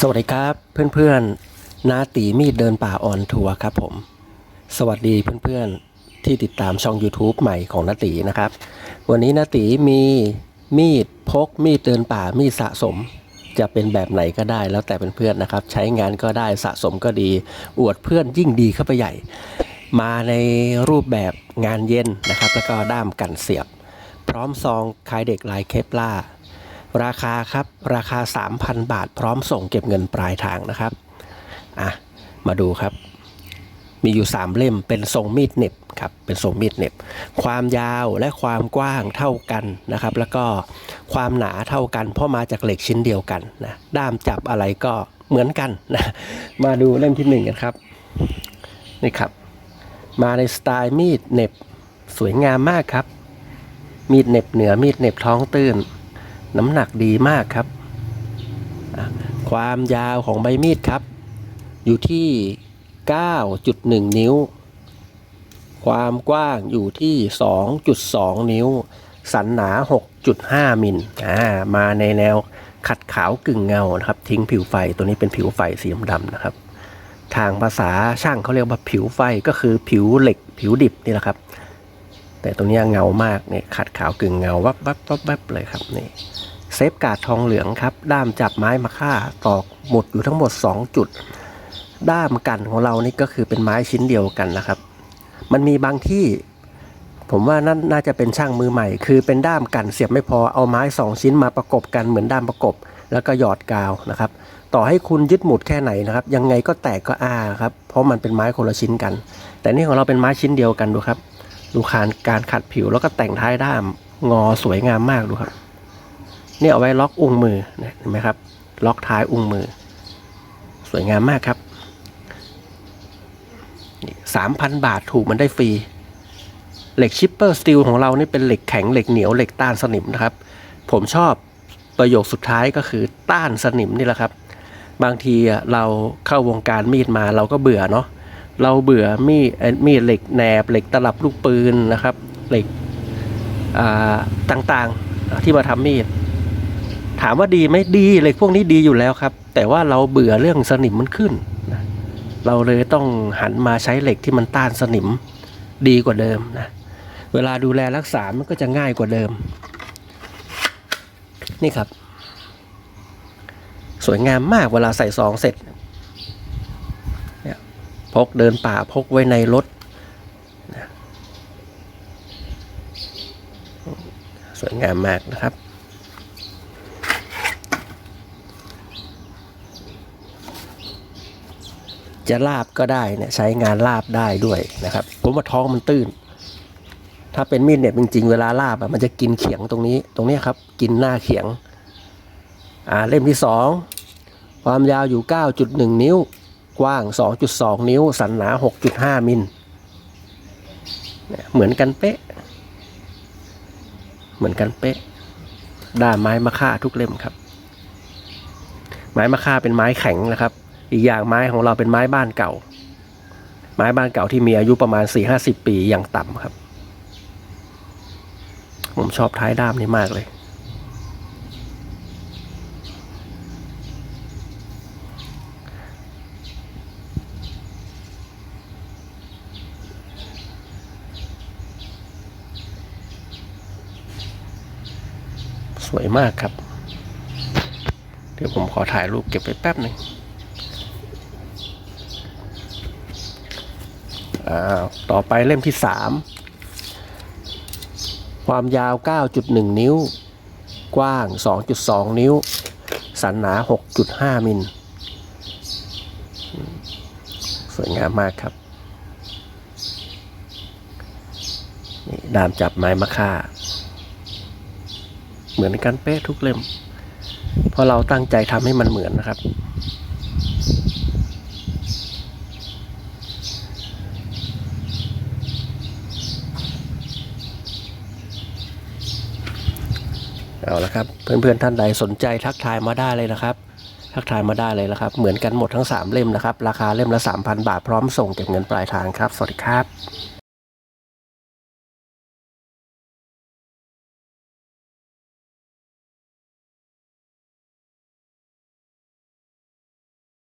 สวัสดีครับเพื่อนๆนาตีมีดเดินป่าออนทัวร์ครับผม สวัสดีเพื่อนๆที่ติดตามช่อง YouTube ใหม่ของนาตีนะครับ วันนี้นาตีมีมีดพกมีดเดินป่ามีดสะสม จะเป็นแบบไหนก็ได้แล้วแต่เพื่อนๆนะครับ ใช้งานก็ได้สะสมก็ดี อวดเพื่อนยิ่งดีเข้าไปใหญ่ มาในรูปแบบงานเย็นนะครับ แล้วก็ด้ามกันเสียบ พร้อมซองคลายเด็กลายเคปล่า ราคาครับราคา 3,000 บาท พร้อมส่งเก็บเงินปลายทางนะครับอะมาดูครับ มีอยู่ 3 เล่มเป็นทรงมีดเน็บครับเป็นทรงมีดเน็บ ความยาวและความกว้างเท่ากันนะครับ แล้วก็ความหนาเท่ากัน เพราะมาจากเหล็กชิ้นเดียวกันนะด้ามจับอะไรก็เหมือนกันนะมาดูเล่มที่หนึ่งกันครับนี่ครับ มาในสไตล์มีดเน็บสวยงามมากครับ มีดเน็บเหนือมีดเน็บท้องตื้น น้ำหนักดีมากครับ ความยาวของใบมีดครับ อยู่ที่ 9.1 นิ้ว ความกว้างอยู่ที่ 2.2 นิ้ว สันหนา 6.5 มิลอ่ามาในแนวขัดขาวกึ่งเงานะครับ ทิ้งผิวไฟตัวนี้เป็นผิวไฟสีดำนะครับ ทางภาษาช่างเขาเรียกว่าผิวไฟก็คือผิวเหล็กผิวดิบนี่แหละครับแต่ตัวนี้เงามากเนี่ยขัดขาวกึ่งเงาวับวับวับวับเลยครับนี่ เซฟการ์ดทองเหลืองครับ ด้ามจับไม้มาค่าตอกหมุดอยู่ทั้งหมด 2 จุด ด้ามกันของเรานี่ก็คือเป็นไม้ชิ้นเดียวกันนะครับ มันมีบางที่ ผมว่านั่นน่าจะเป็นช่างมือใหม่ คือเป็นด้ามกันเสียบไม่พอเอาไม้ 2 ชิ้นมาประกบกันเหมือนด้ามประกบ แล้วก็หยอดกาวนะครับ ต่อให้คุณยึดหมุดแค่ไหนนะครับ ยังไงก็แตกก็อ้าครับเพราะมันเป็นไม้คนละชิ้นกัน แต่นี่ของเราเป็นไม้ชิ้นเดียวกันดูครับดูการการขัดผิวแล้วก็แต่งท้ายด้ามงอสวยงามมากดูครับ นี่เอาไว้ล็อกอุ้งมือเห็นไหมครับ ล็อกท้ายอุ้งมือ สวยงามมากครับสามพันบาทถูกมันได้ฟรี เหล็กชิปเปอร์สตีลของเรานี่เป็นเหล็กแข็งเหล็กเหนียวเหล็กต้านสนิมนะครับ ผมชอบประโยคสุดท้ายก็คือต้านสนิมนี่แหละครับ บางทีเราเข้าวงการมีดมาเราก็เบื่อเนาะเราเบื่อมีดเอ่อมีดเหล็กแหนบเหล็กตลับลูกปืนนะครับ เหล็กต่างๆที่มาทำมีด ถามว่าดีไหมดีเล็กพวกนี้ดีอยู่แล้วครับ แต่ว่าเราเบื่อเรื่องสนิมมันขึ้นนะเราเลยต้องหันมาใช้เหล็กที่มันต้านสนิมดีกว่าเดิมนะเวลาดูแลรักษา มันก็จะง่ายกว่าเดิม นี่ครับ สวยงามมากเวลาใส่ซองเสร็จพกเดินป่าพกไว้ในรถสวยงามมากนะครับ จะลาบก็ได้เนี่ยใช้งานลาบได้ด้วยนะครับ ผมว่าท้องมันตื้น ถ้าเป็นมีดเนี่ยจริงๆเวลาลาบอะมันจะกินเขียงตรงนี้ ตรงนี้ครับ กินหน้าเขียง อ่าเล่มที่สองความยาวอยู่ 9.1 นิ้ว กว้าง 2.2 นิ้ว สันหนา 6.5 มิลเนี่ยเหมือนกันเป๊ะ เหมือนกันเป๊ะ ด้ามไม้มะค่าทุกเล่มครับ ไม้มะค่าเป็นไม้แข็งนะครับ อีกอย่างไม้ของเราเป็นไม้บ้านเก่า ไม้บ้านเก่าที่มีอายุประมาณ 4-50 ปีอย่างต่ำครับ ผมชอบท้ายด้ามนี้มากเลย สวยมากครับ เดี๋ยวผมขอถ่ายรูปเก็บไว้แป๊บหนึ่งอ้าว ต่อไปเล่มที่สามความยาว 9.1 นิ้ว กว้าง 2.2 นิ้ว สันหนา 6.5 มิล สวยงามมากครับนี่ดามจับไม้มะค่า เหมือนกันเป๊ะทุกเล่ม เพราะเราตั้งใจทำให้มันเหมือนนะครับ เอาละครับเพื่อนๆท่านใดสนใจทักทายมาได้เลยนะครับ ทักทายมาได้เลยนะครับ เหมือนกันหมดทั้ง 3 เล่มนะครับ ราคาเล่มละ 3,000 บาทพร้อมส่งเก็บเงินปลายทางครับ สวัสดีครับ